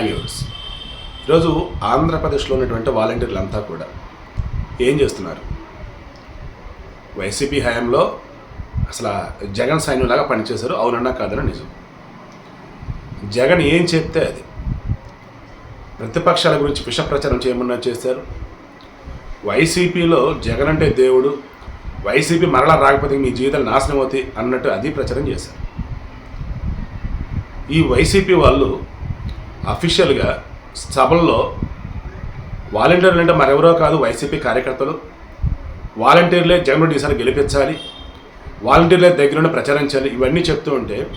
Hi viewers ఈరోజు ఆంధ్రప్రదేశ్లో ఉన్నటువంటి వాలంటీర్లు అంతా కూడా ఏం చేస్తున్నారు? వైసీపీ హయాంలో అసలు జగన్ సైన్యంలాగా పనిచేశారు. అవునన్నా కాదన్నా నిజం. జగన్ ఏం చెప్తే అది. ప్రతిపక్షాల గురించి విష ప్రచారం చేయమన్నా చేశారు. వైసీపీలో జగన్ అంటే దేవుడు. వైసీపీ మరలా రాకపోతే మీ జీవితాలు నాశనం అవుతాయి అన్నట్టు అది ప్రచారం చేశారు. ఈ వైసీపీ వాళ్ళు అఫీషియల్గా సభల్లో వాలంటీర్లు అంటే మరెవరో కాదు వైసీపీ కార్యకర్తలు. వాలంటీర్లే జగన్ ఈసారి గెలిపించాలి. వాలంటీర్లే దగ్గరుండి ప్రచారించాలి ఇవన్నీ చెప్తూ ఉంటే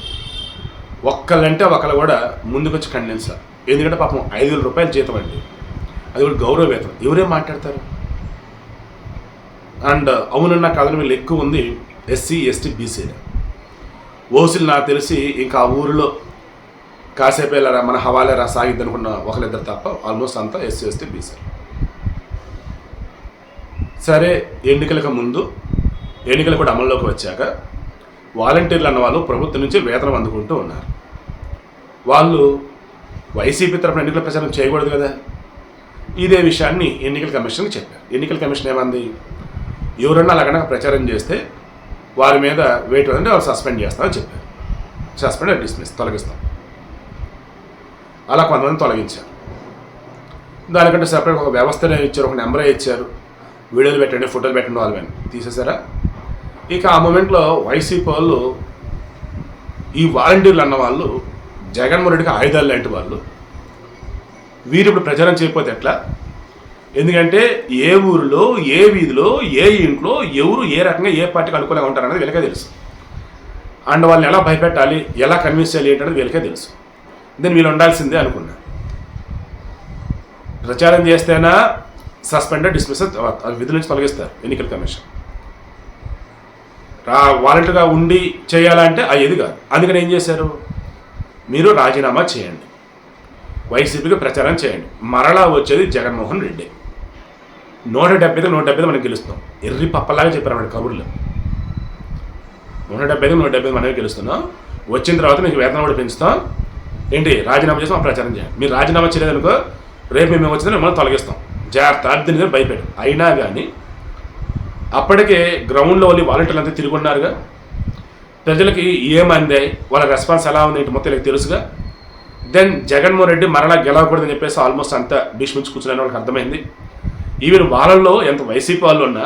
ఒక్కళ్ళంటే ఒకళ్ళు కూడా ముందుకొచ్చి ఖండించాలి. ఎందుకంటే పాపం ఐదు వేల రూపాయలు జీతం అండి. అది కూడా గౌరవ వేతనం. ఎవరే మాట్లాడతారు? అండ్ అవునన్న కాదని వీళ్ళు ఎక్కువ ఉంది ఎస్సీ ఎస్టీ బీసీలు. ఓసీలు నాకు తెలిసి ఇంకా ఆ ఊరిలో కాసేపు వెళ్ళరా? మన హవాలేరా సాగిద్ది అనుకున్న ఒకరిద్దరు తప్ప ఆల్మోస్ట్ అంతా ఎస్సీ ఎస్టీ బీసీ సరే ఎన్నికలకు ముందు ఎన్నికలు కూడా అమల్లోకి వచ్చాక వాలంటీర్లు అన్న వాళ్ళు ప్రభుత్వం నుంచి వేతనం అందుకుంటూ ఉన్నారు. వాళ్ళు వైసీపీ తరఫున ఎన్నికల ప్రచారం చేయకూడదు కదా? ఇదే విషయాన్ని ఎన్నికల కమిషన్కి చెప్పారు. ఎన్నికల కమిషన్ ఏమంది? ఎవరన్నా అలా కనుక ప్రచారం చేస్తే వారి మీద వెయిట్ అంటే వాళ్ళు సస్పెండ్ చేస్తామని చెప్పారు. సస్పెండ్ డిస్మిస్ తొలగిస్తాం. అలా కొంతమంది తొలగించారు. దానికంటే సపరేట్ ఒక వ్యవస్థనే ఇచ్చారు ఒక నెంబరే ఇచ్చారు. వీడియోలు పెట్టండి ఫోటోలు పెట్టండి వాళ్ళు అని తీసేశారా? ఇక ఆ మూమెంట్లో వైసీపీ వాళ్ళు ఈ వాలంటీర్లు అన్న వాళ్ళు జగన్మోహన్ రెడ్డికి ఆయుధాలు లాంటి వాళ్ళు వీరు ఇప్పుడు ప్రచారం చేయకపోతే ఎట్లా? ఎందుకంటే ఏ ఊరిలో ఏ వీధిలో ఏ ఇంట్లో ఎవరు ఏ రకంగా ఏ పార్టీకి అనుకూలంగా ఉంటారనేది వీళ్ళకే తెలుసు. అండ్ వాళ్ళని ఎలా భయపెట్టాలి ఎలా కన్విన్స్ చేయాలి ఏంటనేది వీళ్ళకే తెలుసు. దెన్ వీళ్ళు ఉండాల్సిందే అనుకున్నా. ప్రచారం చేస్తేనా సస్పెండెడ్ డిస్మిస్ విధుల నుంచి తొలగిస్తారు ఎన్నికల కమిషన్. రా వాలంటీర్గా ఉండి చేయాలంటే అయ్యేది కాదు. అందుకని ఏం చేశారు? మీరు రాజీనామా చేయండి. వైసీపీకి ప్రచారం చేయండి. మరలా వచ్చేది జగన్మోహన్ రెడ్డి. నూట డెబ్బైకి నూట డెబ్బై మనం గెలుస్తాం. ఎర్రి పప్పలాగా చెప్పారు అన్నమాట కబుర్లు. నూట డెబ్బైకి నూట డెబ్బై మనమే గెలుస్తున్నాం. వచ్చిన తర్వాత మీకు వేతనం కూడా పెంచుతాం. ఏంటి రాజీనామా చేసి మా ప్రచారం చేయండి మీరు రాజీనామా చేయలేదనుకో రేపు మేము వచ్చిందని మిమ్మల్ని తొలగిస్తాం. జాగ్రత్త అర్థం భయపెట్టు అయినా కానీ అప్పటికే గ్రౌండ్లో వాళ్ళు వాలంటీర్లు అంతా తిరిగి ఉన్నారుగా ప్రజలకి ఏమందాయి వాళ్ళ రెస్పాన్స్ ఎలా ఉంది ఏంటి మొత్తం వీళ్ళకి తెలుసుగా. దెన్ జగన్మోహన్ రెడ్డి మరలా గెలవకూడదని చెప్పేసి ఆల్మోస్ట్ అంతా భీష్మించి కూర్చున్న వాళ్ళకి అర్థమైంది. ఈవెన్ వాళ్ళల్లో ఎంత వైసీపీ వాళ్ళు ఉన్నా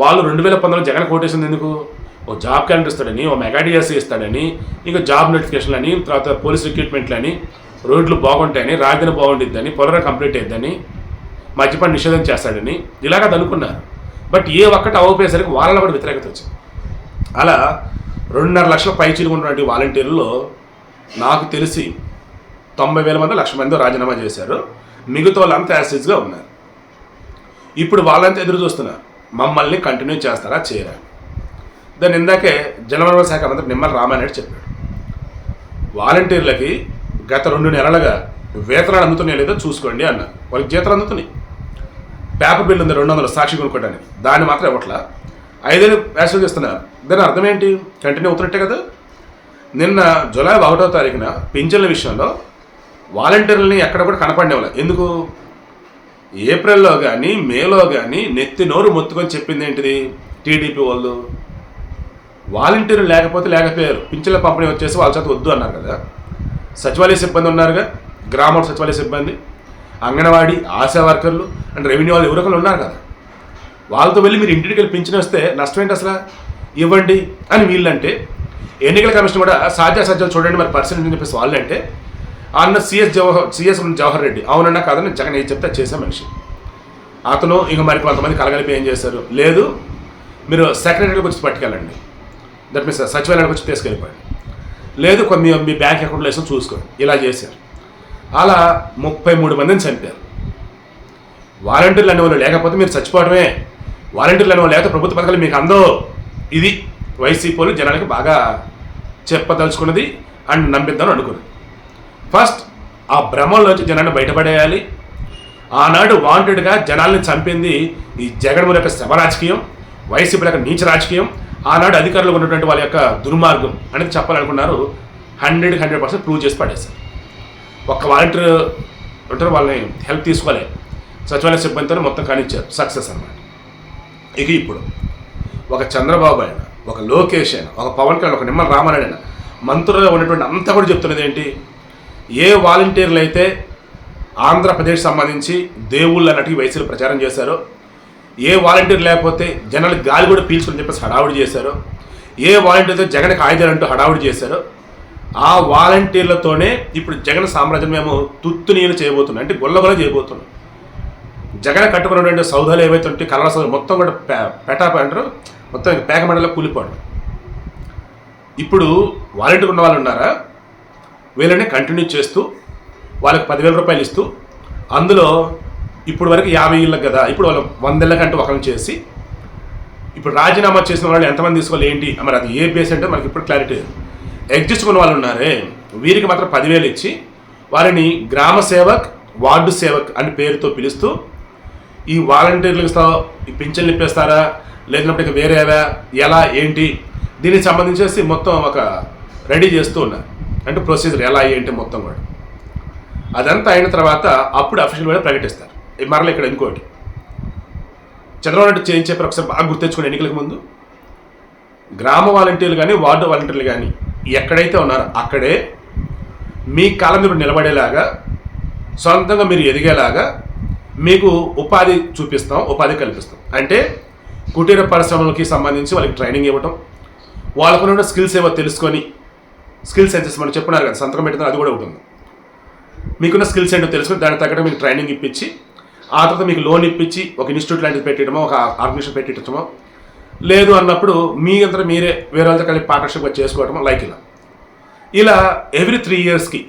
వాళ్ళు రెండు వేల పంతొమ్మిది జగన్ కోటేసింది ఎందుకు? ఓ జాబ్ క్యాలెండర్ ఇస్తాడని ఓ మెగాడిఎస్సీ ఇస్తాడని ఇంకా జాబ్ నోటిఫికేషన్లు అని తర్వాత పోలీస్ రిక్రూట్మెంట్లు అని రోడ్లు బాగుంటాయని రాజధాని బాగుండిద్దని పొలర కంప్లీట్ అయిద్దని మద్యపాన్ని నిషేధం చేస్తాడని ఇలాగ అది అనుకున్నారు. బట్ ఏ ఒక్కటి అవ్వపోయేసరికి వాళ్ళలో కూడా వ్యతిరేకత వచ్చింది. అలా రెండున్నర లక్షల పైచీలు ఉన్నటువంటి వాలంటీర్లలో నాకు తెలిసి తొంభై వేల మంది లక్ష మంది రాజీనామా చేశారు. మిగతా వాళ్ళంతా యాసిడ్స్గా ఉన్నారు. ఇప్పుడు వాళ్ళంతా ఎదురు చూస్తున్నారు. మమ్మల్ని కంటిన్యూ చేస్తారా చేయరా? దాన్ని ఇందాకే జలవనరుల శాఖ మంత్రి నిమ్మల రామానాయుడు చెప్పాడు. వాలంటీర్లకి గత రెండు నెలలుగా వేతనాలు అందుతున్నాయో లేదో చూసుకోండి అన్న వాళ్ళకి జీతాలు అందుతున్నాయి. పేపర్ బిల్ ఉంది రెండు వందలు సాక్షి కొనుక్కోవడానికి. దాన్ని మాత్రం ఇవ్వట్లా. ఐదేళ్ళు వ్యాసం చేస్తున్నారు దాని అర్థం ఏంటి? కంటిన్యూ అవుతున్నట్టే కదా. నిన్న జూలై ఒకటో తారీఖున పింఛన్ల విషయంలో వాలంటీర్లని ఎక్కడ కూడా కనపడేవాళ్ళు ఎందుకు? ఏప్రిల్లో కానీ మేలో కానీ నెత్తి నోరు మొత్తుకొని చెప్పింది ఏంటిది? టీడీపీ వాళ్ళు. వాలంటీర్లు లేకపోతే లేకపోయారు. పింఛన్ల పంపిణీ వచ్చేసి వాళ్ళ చేత వద్దు అన్నారు కదా. సచివాలయ సిబ్బంది ఉన్నారుగా? గ్రామ సచివాలయ సిబ్బంది అంగన్వాడీ ఆశా వర్కర్లు అండ్ రెవెన్యూ వాళ్ళు ఎవరొకరు ఉన్నారు కదా. వాళ్ళతో వెళ్ళి మీరు ఇంటికి వెళ్ళి పింఛన్ వస్తే నష్టం ఏంటి అసలు? ఇవ్వండి అని వీళ్ళంటే ఎన్నికల కమిషన్ కూడా సాధ్యాసాధ్యాలు చూడండి మరి పర్సెంట్ అని చెప్పేసి వాళ్ళంటే అన్న C S Jawahar C S Jawahar Reddy అవునన్నా కాదని జగన్ ఏం చెప్తే చేసే మనిషి. అతను ఇంక మరి కొంతమంది కలగలిపి ఏం చేశారు? లేదు మీరు సెక్రటరీకి వచ్చి పట్టుకెళ్ళండి. దట్ మీన్స్ uh, సచివాలయానికి వచ్చి తీసుకెళ్ళిపోయాడు. లేదు కొన్ని మీ- మీ బ్యాంక్ అకౌంట్లో వేసుకొని చూసుకోండి. ఇలా చేశారు. అలా ముప్పై మూడు మందిని చంపారు. వాలంటీర్లు అనేవాళ్ళు లేకపోతే మీరు చచ్చిపోవడమే. వాలంటీర్లు అనేవాళ్ళు లేకపోతే ప్రభుత్వ పథకాలు మీకు అందో ఇది వైసీపీలు జనాలకి బాగా చెప్పదలుచుకున్నది అండ్ నమ్మిద్దామని అనుకున్నది ఫస్ట్ ఆ భ్రమంలోంచి జనాన్ని బయటపడేయాలి. ఆనాడు వాంటెడ్గా జనాల్ని చంపింది ఈ జగన్మూల యొక్క శవ రాజకీయం వైసీపీ యొక్క నీచ రాజకీయం ఆనాడు అధికారులు ఉన్నటువంటి వాళ్ళ యొక్క దుర్మార్గం అనేది చెప్పాలనుకున్నారు. హండ్రెడ్ హండ్రెడ్ పర్సెంట్ ప్రూవ్ చేసి పడేశారు. ఒక్క వాలంటీర్ ఉంటారు వాళ్ళని హెల్ప్ తీసుకోవాలి సచివాలయ సిబ్బందితో మొత్తం కానిచ్చారు. సక్సెస్ అన్నమాట. ఇక ఇప్పుడు ఒక చంద్రబాబు అయినా ఒక లోకేష్ అయినా ఒక పవన్ కళ్యాణ్ ఒక నిమ్మల రామారాయణ అయినా మంత్రులుగా ఉన్నటువంటి అంతా కూడా చెప్తున్నది ఏంటి? ఏ వాలంటీర్లు అయితే ఆంధ్రప్రదేశ్ సంబంధించి దేవుళ్ళు అన్నట్టు వయసులో ప్రచారం చేశారో ఏ వాలంటీర్ లేకపోతే జనాలు గాలి కూడా పీల్చుకుని చెప్పేసి హడావుడి చేశారో. ఏ వాలంటీర్తో జగన్కి ఆయుధాలంటూ హడావుడి చేశారో ఆ వాలంటీర్లతోనే ఇప్పుడు జగన్ సామ్రాజ్యం మేము తుత్తు నీళ్ళు చేయబోతున్నాం అంటే గొల్లగొల్ల చేయబోతున్నాం జగన్ కట్టుకున్నటువంటి సౌధాలు ఏవైతే ఉంటే కలర్ సౌదాలు మొత్తం కూడా పే- పెటాప అంటారు. మొత్తం పేక మండలో కూలిపోవడం. ఇప్పుడు వాలంటీర్ ఉన్న వాళ్ళు ఉన్నారా? వీళ్ళని కంటిన్యూ చేస్తూ వాళ్ళకి పదివేల రూపాయలు ఇస్తూ అందులో ఇప్పుడు వరకు యాభై ఇళ్ళకి కదా ఇప్పుడు వాళ్ళు వందేళ్ళ కంటే ఒకరిని చేసి ఇప్పుడు రాజీనామా చేసిన వాళ్ళు ఎంతమంది తీసుకోవాలి ఏంటి? మరి అది ఏ బేస్ అంటే మనకి ఇప్పుడు క్లారిటీ ఎగ్జిస్ట్ ఉన్న వాళ్ళు ఉన్నారే వీరికి మాత్రం పదివేలు ఇచ్చి వారిని గ్రామ సేవక్ వార్డు సేవక్ అని పేరుతో పిలుస్తూ ఈ వాలంటీర్లకు ఈ పింఛన్లు ఇప్పేస్తారా లేదంటే ఇక వేరేవా ఎలా ఏంటి? దీనికి సంబంధించేసి మొత్తం ఒక రెడీ చేస్తూ ఉన్నారు. అంటే ప్రొసీజర్ ఎలా ఏంటి మొత్తం కూడా. అదంతా అయిన తర్వాత అప్పుడు అఫీషియల్ కూడా ప్రకటిస్తారు. మరలా ఇక్కడ ఇంకోటి. చంద్రబాబు నాయుడు చేంజ్ ఒకసారి బాగా గుర్తించుకుని ఎన్నికలకు ముందు గ్రామ వాలంటీర్లు కానీ వార్డు వాలంటీర్లు కానీ ఎక్కడైతే ఉన్నారో అక్కడే మీ కాలం మీరు నిలబడేలాగా సొంతంగా మీరు ఎదిగేలాగా మీకు ఉపాధి చూపిస్తాం ఉపాధి కల్పిస్తాం. అంటే కుటీర పరిశ్రమలకి సంబంధించి వాళ్ళకి ట్రైనింగ్ ఇవ్వటం వాళ్ళకున్న స్కిల్స్ ఏవో తెలుసుకొని స్కిల్ సెన్సెస్ మనం చెప్పున్నారు కదా సంతకం పెట్టిన అది కూడా ఉంటుంది మీకున్న స్కిల్స్ ఏంటో తెలుసుకొని దానికి తగ్గట్టు మీకు ట్రైనింగ్ ఇప్పించి ఆ తర్వాత మీకు లోన్ ఇప్పించి ఒక ఇన్స్టిట్యూట్ లాంటిది పెట్టడమో ఒక ఆర్గనైజేషన్ పెట్టించడమో లేదు అన్నప్పుడు మీ అంతా మీరే వేరే వాళ్ళతో కలిపి పార్ట్నర్షిప్గా చేసుకోవటమో లైక్ ఇలా. ఇలా ఎవ్రీ త్రీ ఇయర్స్కి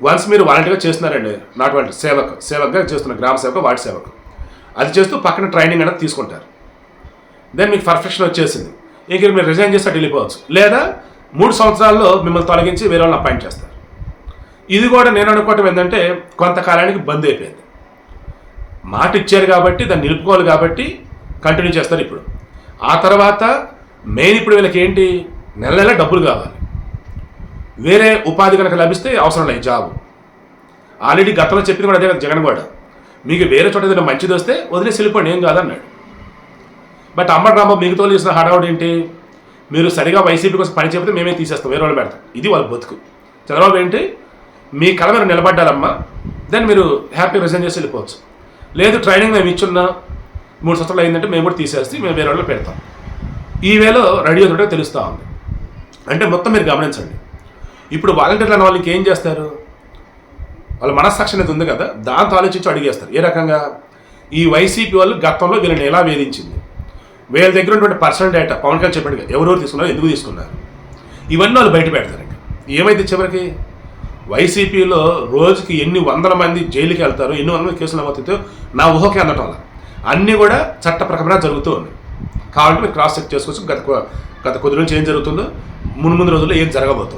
వన్స్ మీరు వాలంటీర్గా చేస్తున్నారండి నాట్ వాలంటీర్ సేవక్ సేవక్గా చేస్తున్నారు గ్రామ సేవకు వార్డు సేవకు. అది చేస్తూ పక్కన ట్రైనింగ్ అనేది తీసుకుంటారు. దెన్ మీకు పర్ఫెక్షన్ వచ్చేసింది. ఇంక మీరు రిజైన్ చేసి అటు వెళ్ళిపోవచ్చు. లేదా మూడు సంవత్సరాల్లో మిమ్మల్ని తొలగించి వేరే వాళ్ళని అపాయింట్ చేస్తారు. ఇది కూడా నేను అనుకోవటం ఏంటంటే కొంతకాలానికి బంద్ అయిపోయింది. మాట ఇచ్చారు కాబట్టి దాన్ని నిలుపుకోవాలి కాబట్టి కంటిన్యూ చేస్తారు ఇప్పుడు. ఆ తర్వాత మెయిన్ ఇప్పుడు వీళ్ళకి ఏంటి? నెల నెల డబ్బులు కావాలి. వేరే ఉపాధి కనుక లభిస్తే అవసరం లేదు జాబ్. ఆల్రెడీ గతంలో చెప్పింది కూడా అదే కదా జగన్ కూడా మీకు వేరే చోట ఏదైనా మంచిది వస్తే వదిలేసి వెళ్ళిపోండి ఏం కాదన్నాడు. బట్ అమ్మ రాంబాబు మిగతా చేసిన హడావుడు ఏంటి? మీరు సరిగా వైసీపీ కోసం పని చెబితే మేమే తీసేస్తాం వేరే వాళ్ళు పెడతాం. ఇది వాళ్ళ బతుకు. చంద్రబాబు ఏంటి? మీ కళ మీరు నిలబడ్డారమ్మా దెన్ మీరు హ్యాపీ రిజైన్ చేసి వెళ్ళిపోవచ్చు. లేదు ట్రైనింగ్ మేము ఇచ్చున్న మూడు సంవత్సరాలు అయిందంటే మేము కూడా తీసేసి మేము వేరే వాళ్ళు పెడతాం. ఈ వేలో రెడీ అవుతుంటే తెలుస్తూ ఉంది. అంటే మొత్తం మీరు గమనించండి. ఇప్పుడు వాలంటీర్లు అన్న వాళ్ళకి ఏం చేస్తారు? వాళ్ళ మనస్సాక్షి అనేది ఉంది కదా దాంతో ఆలోచించి అడిగేస్తారు. ఏ రకంగా? ఈ వైసీపీ వాళ్ళు గతంలో వీళ్ళని ఎలా వేధించింది? వీళ్ళ దగ్గర ఉన్నటువంటి పర్సనల్ డేటా పవన్ కళ్యాణ్ చెప్పాడు కదా ఎవరెవరు తీసుకున్నారు ఎందుకు తీసుకున్నారు? ఇవన్నీ వాళ్ళు బయట పెడతారు ఇంకా. ఏమైతే చివరికి? వైసీపీలో రోజుకి ఎన్ని వందల మంది జైలుకి వెళ్తారు ఎన్ని వందల మంది కేసులు నమోదవుతాయో నా ఊహకే అందటం వల్ల అన్నీ కూడా చట్ట ప్రకారం జరుగుతూ ఉన్నాయి. కాబట్టి మీరు క్రాస్ చెక్ చేసుకోవచ్చు. గత గత కొద్ది నుంచి ఏం జరుగుతుందో మున్ముందు రోజుల్లో ఏం జరగబోతుంది.